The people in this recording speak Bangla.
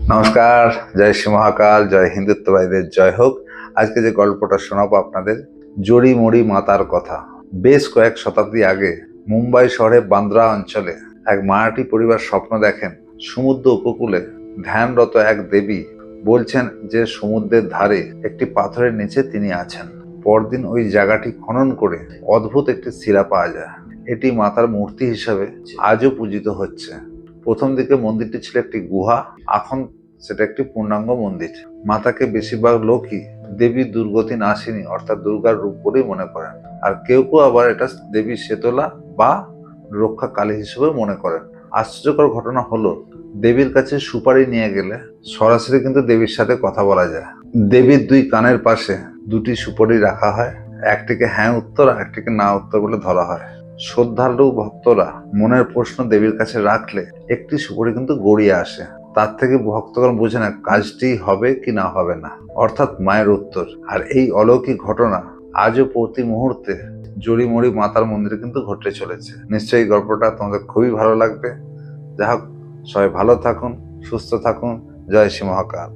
নমস্কার, জয় শ্রী মহাকাল, জয় হিন্দুত্ববাদীদের, জয় হোক। আজকে যে গল্পটা শোনাবো আপনাদের জড়ি মড়ি মাতার কথা। বেশ কয়েক শতাব্দী আগে মুম্বাই শহরে বান্দ্রা অঞ্চলে এক মারাঠি পরিবার স্বপ্ন দেখেন সমুদ্র উপকূলে ধ্যানরত এক দেবী বলছেন যে সমুদ্রের ধারে একটি পাথরের নিচে তিনি আছেন। পরদিন ওই জায়গাটি খনন করে অদ্ভুত একটি শিলা পাওয়া যায়। এটি মাতার মূর্তি হিসাবে আজও পূজিত হচ্ছে। প্রথম দিকে মন্দিরটি ছিল একটি গুহা, এখন সেটা একটি পূর্ণাঙ্গ মন্দির। মাতাকে বেশিরভাগ লোকই দেবী দুর্গতি নাশিনী অর্থাৎ দুর্গার রূপ বলেই মনে করেন। আর কেউ কেউ আবার এটা দেবী শেতলা বা রক্ষা কালী হিসেবে মনে করেন। আশ্চর্যকর ঘটনা হলো, দেবীর কাছে সুপারি নিয়ে গেলে সরাসরি কিন্তু দেবীর সাথে কথা বলা যায়। দেবীর দুই কানের পাশে দুটি সুপারি রাখা হয়, একটিকে হ্যাঁ উত্তর আর একটিকে না উত্তর বলে ধরা হয়। শ্রদ্ধালু ভক্তরা মনের প্রশ্ন দেবীর কাছে রাখলে একটি সুপারি কিন্তু গড়িয়ে আসে। তার থেকে ভক্তগণ বুঝে না কাজটি হবে কি না হবে না। অর্থাৎ মায়ের উত্তর। আর এই অলৌকিক ঘটনা আজও প্রতি মুহূর্তে জড়িমড়ি মাতার মন্দিরে কিন্তু ঘটে চলেছে। নিশ্চয়ই গল্পটা তোমাদের খুবই ভালো লাগবে। যা হোক সবাই ভালো থাকুন, সুস্থ থাকুন। জয় শ্রী মহাকাল।